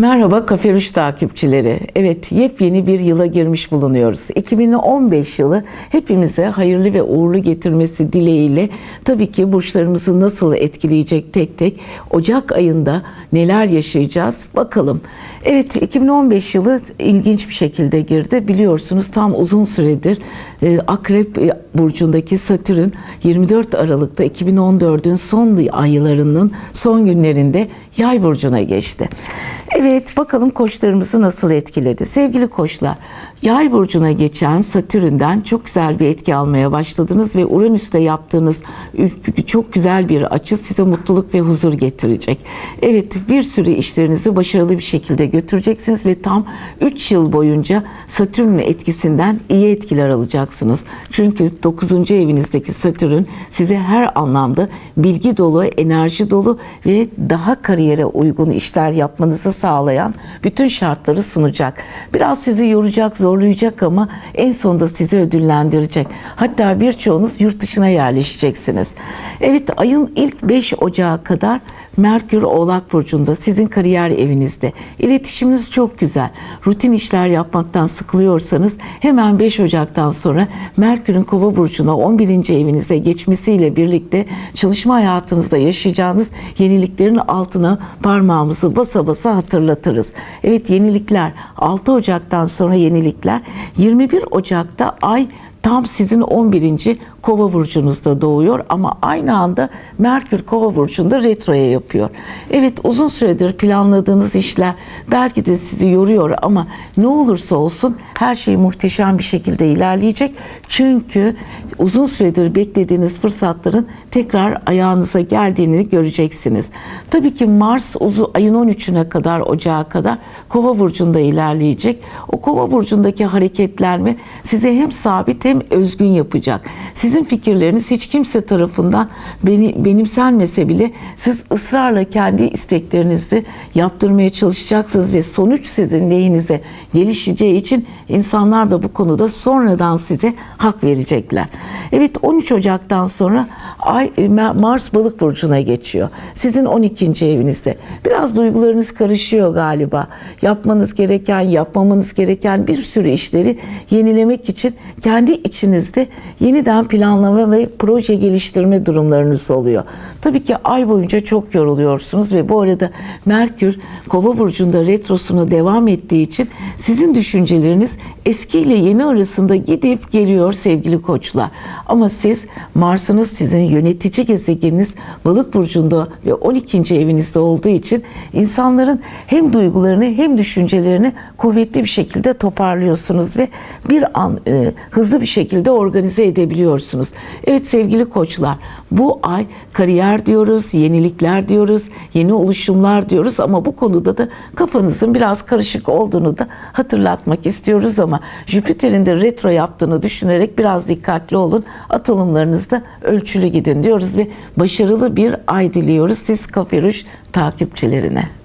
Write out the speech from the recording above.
Merhaba Kafe Rüş takipçileri. Evet yepyeni bir yıla girmiş bulunuyoruz. 2015 yılı hepimize hayırlı ve uğurlu getirmesi dileğiyle tabii ki burçlarımızı nasıl etkileyecek tek tek Ocak ayında neler yaşayacağız bakalım. Evet 2015 yılı ilginç bir şekilde girdi. Biliyorsunuz tam uzun süredir e, Akrep e, burcundaki Satürn 24 Aralık'ta 2014'ün son aylarının son günlerinde Yay burcuna geçti. Evet bakalım koçlarımızı nasıl etkiledi. Sevgili koçlar, Yay burcuna geçen Satürn'den çok güzel bir etki almaya başladınız ve Uranüs'te yaptığınız çok güzel bir açı size mutluluk ve huzur getirecek. Evet bir sürü işlerinizi başarılı bir şekilde götüreceksiniz ve tam 3 yıl boyunca Satürn'ün etkisinden iyi etkiler alacaksınız. Çünkü 9. evinizdeki Satürn size her anlamda bilgi dolu, enerji dolu ve daha kariyere uygun işler yapmanızı sağlayan bütün şartları sunacak. Biraz sizi yoracak, zorlayacak ama en sonunda sizi ödüllendirecek. Hatta birçoğunuz yurt dışına yerleşeceksiniz. Evet ayın ilk 5 Ocağı kadar Merkür Oğlak Burcu'nda sizin kariyer evinizde. İletişiminiz çok güzel. Rutin işler yapmaktan sıkılıyorsanız hemen 5 Ocak'tan sonra Merkür'ün Kova Burcu'na 11. evinize geçmesiyle birlikte çalışma hayatınızda yaşayacağınız yeniliklerin altına parmağımızı basa basa hatırlatırız. Evet yenilikler 6 Ocak'tan sonra yenilikler 21 Ocak'ta ay tam sizin 11. Kova burcunuzda doğuyor ama aynı anda Merkür Kova burcunda retroya yapıyor. Evet uzun süredir planladığınız işler belki de sizi yoruyor ama ne olursa olsun her şey muhteşem bir şekilde ilerleyecek. Çünkü uzun süredir beklediğiniz fırsatların tekrar ayağınıza geldiğini göreceksiniz. Tabii ki Mars uzu ayın 13'üne kadar ocağa kadar Kova burcunda ilerleyecek. O Kova burcundaki hareketlenme size hem sabit hem özgün yapacak. Sizin fikirleriniz hiç kimse tarafından beni, benimsenmese bile siz ısrarla kendi isteklerinizi yaptırmaya çalışacaksınız ve sonuç sizin lehinize gelişeceği için insanlar da bu konuda sonradan size hak verecekler. Evet 13 Ocak'tan sonra Ay e, Mars Balık burcuna geçiyor. Sizin 12. evinizde. Biraz duygularınız karışıyor galiba. Yapmanız gereken, yapmamanız gereken bir sürü işleri yenilemek için kendi içinizde yeniden planlama ve proje geliştirme durumlarınız oluyor. Tabii ki ay boyunca çok yoruluyorsunuz ve bu arada Merkür Kova burcunda retrosuna devam ettiği için sizin düşünceleriniz eski ile yeni arasında gidip geliyor sevgili koçlar. Ama siz Mars'ınız sizin yönetici gezegeniniz Balık burcunda ve 12. evinizde olduğu için insanların hem duygularını hem düşüncelerini kuvvetli bir şekilde toparlıyorsunuz ve bir an e, hızlı bir şekilde organize edebiliyorsunuz. Evet sevgili koçlar bu ay kariyer diyoruz, yenilikler diyoruz, yeni oluşumlar diyoruz ama bu konuda da kafanızın biraz karışık olduğunu da hatırlatmak istiyoruz ama Jüpiter'in de retro yaptığını düşünerek biraz dikkatli olun. Atılımlarınızda ölçülü gidin diyoruz ve başarılı bir ay diliyoruz siz Kafe Ruş takipçilerine.